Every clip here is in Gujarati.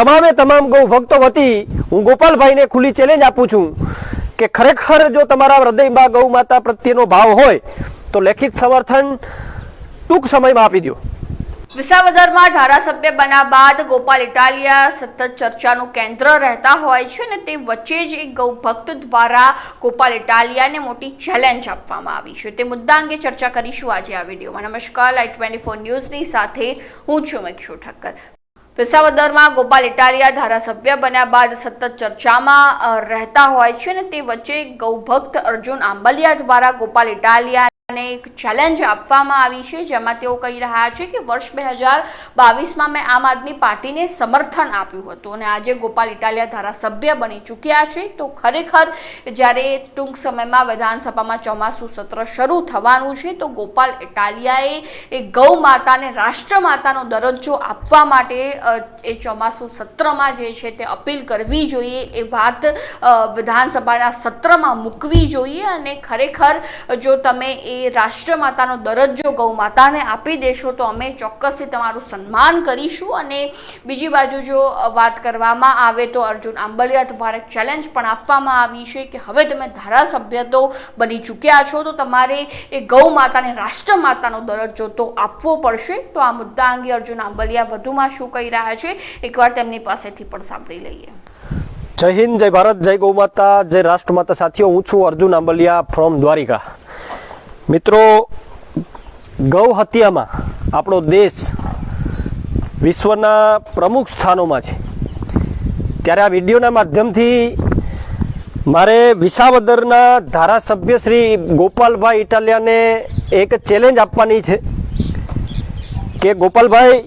તમામે તમામ ગૌ ભક્તો વતી હું ગોપાલભાઈને ખુલ્લી ચેલેન્જ આપું છું કે ખરેખર જો તમારા હૃદયમાં ગૌ માતા પ્રત્યેનો ભાવ હોય, તો લેખિત સમર્થન ટૂંક સમયમાં આપી દો વિસાવદરમાં ધારાસભ્ય બન્યા બાદ ગોપાલ ઇટાલિયા સતત ચર્ચાનું કેન્દ્ર રહેતા હોય છે અને તે વચ્ચે જ એક ગૌ ભક્ત દ્વારા ગોપાલ ઇટાલિયાને મોટી ચેલેન્જ આપવામાં આવી છે. તે મુદ્દા અંગે ચર્ચા કરીશું આજે આ વિડીયોમાં. નમસ્કાર લાઈટ ટ્વેન્ટી ફોર ન્યૂઝની સાથે હું છું મક્ષુ ઠક્કર. વિસાવદરમાં ગોપાલ ઇટાલિયા ધારાસભ્ય બન્યા બાદ સતત ચર્ચામાં રહેતા હોય છે અને તે વચ્ચે ગૌભક્ત અર્જુન આંબલિયા દ્વારા ગોપાલ ઇટાલિયા ને એક ચેલેન્જ આપવામાં આવી છે, જેમાં તેઓ કહી રહ્યા છે કે વર્ષ બે હજાર બાવીસમાં મેં આમ આદમી પાર્ટીને સમર્થન આપ્યું હતું અને આજે ગોપાલ ઇટાલિયા ધારાસભ્ય બની ચૂક્યા છે. તો ખરેખર જ્યારે ટૂંક સમયમાં વિધાનસભામાં ચોમાસું સત્ર શરૂ થવાનું છે, તો ગોપાલ ઇટાલિયાએ એ ગૌ માતાને રાષ્ટ્રમાતાનો દરજ્જો આપવા માટે એ ચોમાસું સત્રમાં જે છે તે અપીલ કરવી જોઈએ, એ વાત વિધાનસભાના સત્રમાં મૂકવી જોઈએ અને ખરેખર જો તમે એ રાષ્ટ્રમાતાનો દરજ્જો ગૌ માતાને આપી દેશો, તો અમે ચોક્કસથી તમારું સન્માન કરીશું. અને બીજી બાજુ જો વાત કરવામાં આવે, તો અર્જુન આંબલિયા દ્વારા ચેલેન્જ પણ આપવામાં આવી છે કે હવે તમે ધારાસભ્ય તો બની ચૂક્યા છો, તો તમારે એ ગૌ માતાને રાષ્ટ્રમાતાનો દરજ્જો તો આપવો પડશે. તો આ મુદ્દા અંગે અર્જુન આંબલિયા વધુમાં શું કહી રહ્યા છે, એકવાર તેમની પાસેથી પણ સાંભળી લઈએ. જય હિન્દ, જય ભારત, જય ગૌ માતા જય રાષ્ટ્રમાતા. સાથીઓ, હું છું અર્જુન આંબલિયા ફ્રોમ દ્વારિકા. મિત્રો ગૌ હત્યામાં આપણો દેશ વિશ્વના પ્રમુખ સ્થાનોમાં છે. ત્યારે આ વિડીયોના માધ્યમથી મારે વિસાવદરના ધારાસભ્ય શ્રી ગોપાલભાઈ ઇટાલિયાને એક ચેલેન્જ આપવાની છે કે ગોપાલભાઈ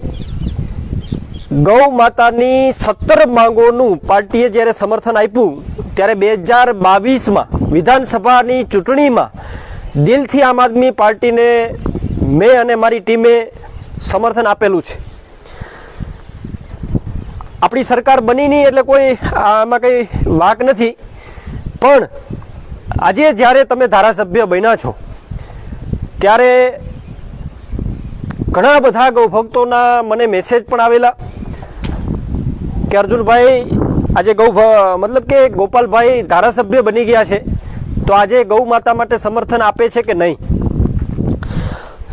ગૌ માતાની સત્તર માંગોનું પાર્ટીએ જ્યારે સમર્થન આપ્યું, ત્યારે બે હજાર બાવીસમાં વિધાનસભાની ચૂંટણીમાં દિલથી આમ આદમી પાર્ટીને મેં અને મારી ટીમે સમર્થન આપેલું છે. આપણી સરકાર બની નહીં એટલે કોઈ આમાં કંઈ વાક નથી. પણ આજે જ્યારે તમે ધારાસભ્ય બન્યા છો, ત્યારે ઘણા બધા ગૌભક્તોના મને મેસેજ પણ આવેલા કે અર્જુનભાઈ આજે ગૌ મતલબ કે ગોપાલભાઈ ધારાસભ્ય બની ગયા છે. તો આજે ગૌ માતા માટે સમર્થન આપે છે કે નહીં?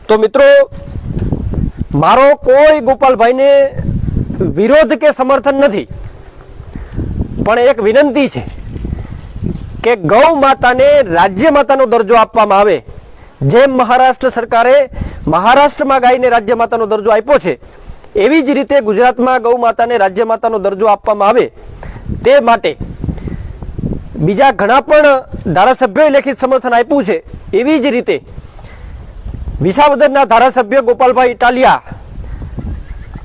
તો મિત્રો, મારો કોઈ ગોપાલભાઈને વિરોધ કે સમર્થન નથી, પણ એક વિનંતી છે કે ગૌ માતાને રાજ્ય માતાનો દરજ્જો આપવામાં આવે. જેમ મહારાષ્ટ્ર સરકારે મહારાષ્ટ્રમાં ગાયને રાજ્ય માતાનો દરજ્જો આપ્યો છે, એવી જ રીતે ગુજરાતમાં ગૌ માતાને રાજ્ય માતાનો દરજ્જો આપવામાં આવે. તે માટે બીજા ઘણા પણ ધારાસભ્યોએ લેખિત સમર્થન આપ્યું છે. એવી જ રીતે વિસાવદરના ધારાસભ્ય ગોપાલભાઈ ઇટાલિયા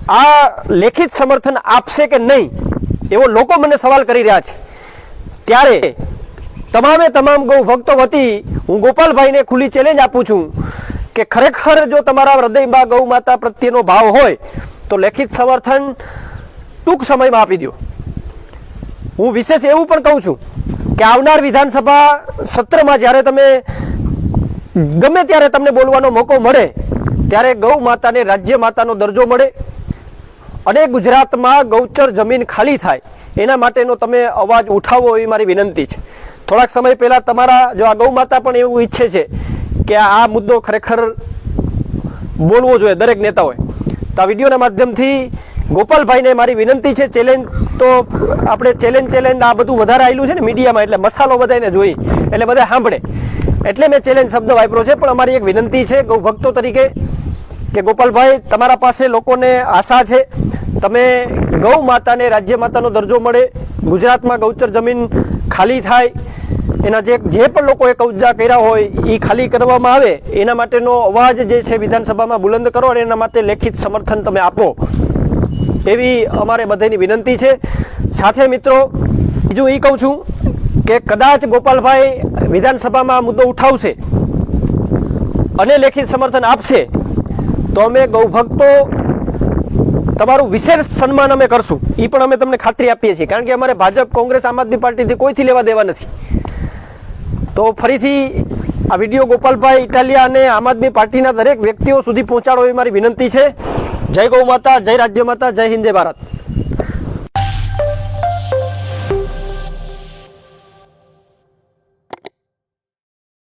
આ લેખિત સમર્થન આપશે કે નહીં એવો લોકો મને સવાલ કરી રહ્યા છે. ત્યારે તમામે તમામ ગૌ ભક્તો વતી હું ગોપાલભાઈને ખુલ્લી ચેલેન્જ આપું છું કે ખરેખર જો તમારા હૃદયમાં ગૌ માતા પ્રત્યેનો ભાવ હોય તો લેખિત સમર્થન ટૂંક સમયમાં આપી દો હું વિશેષ એવું પણ કહું છું કે આવનાર વિધાનસભા સત્રમાં જ્યારે તમે ગમે ત્યારે તમને બોલવાનો મોકો મળે, ત્યારે ગૌ માતાને રાજ્ય માતાનો દરજ્જો મળે અને ગુજરાતમાં ગૌચર જમીન ખાલી થાય, એના માટેનો તમે અવાજ ઉઠાવો એવી મારી વિનંતી છે. થોડાક સમય પહેલાં તમારા, જો આ ગૌ માતા પણ એવું ઈચ્છે છે કે આ મુદ્દો ખરેખર બોલવો જોઈએ દરેક નેતાઓએ, તો આ વિડીયોના માધ્યમથી ગોપાલભાઈને મારી વિનંતી છે ચેલેન્જ તો આપણે ચેલેન્જ ચેલેન્જ આ બધું વધારે આવેલું છે ને મીડિયામાં, એટલે મસાલો બધાને જોઈ, એટલે બધા સાંભળે. એટલે મેં ચેલેન્જ શબ્દ વાપર્યો છે, પણ અમારી એક વિનંતી છે ગૌ ભક્તો તરીકે કે ગોપાલભાઈ, તમારા પાસે લોકોને આશા છે, તમે ગૌ માતાને, રાજ્ય માતાનો દરજ્જો મળે, ગુજરાતમાં ગૌચર જમીન ખાલી થાય, એના જે જે પણ લોકોએ કબજા કર્યા હોય એ ખાલી કરવામાં આવે, એના માટેનો અવાજ જે છે વિધાનસભામાં બુલંદ કરો અને એના માટે લેખિત સમર્થન તમે આપો. એવી અમારે બધાની વિનંતી છે. સાથે મિત્રો, બીજું એ કહું છું કે કદાચ ગોપાલભાઈ વિધાનસભામાં મુદ્દો ઉઠાવશે અને લેખિત સમર્થન આપશે, તો અમે ગૌભક્તો તમારું વિશેષ સન્માન અમે કરશું. એ પણ અમે તમને ખાતરી આપીએ છીએ, કારણ કે અમારે ભાજપ, કોંગ્રેસ, આમ આદમી પાર્ટીથી કોઈથી લેવા દેવા નથી. તો ફરીથી આ વીડિયો ગોપાલભાઈ ઇટાલિયા અને આમ આદમી પાર્ટીના દરેક વ્યક્તિઓ સુધી પહોંચાડો એ મારી વિનંતી છે. જય ગૌ માતા જય રાજ્ય માતા જય હિન્દ જય ભારત.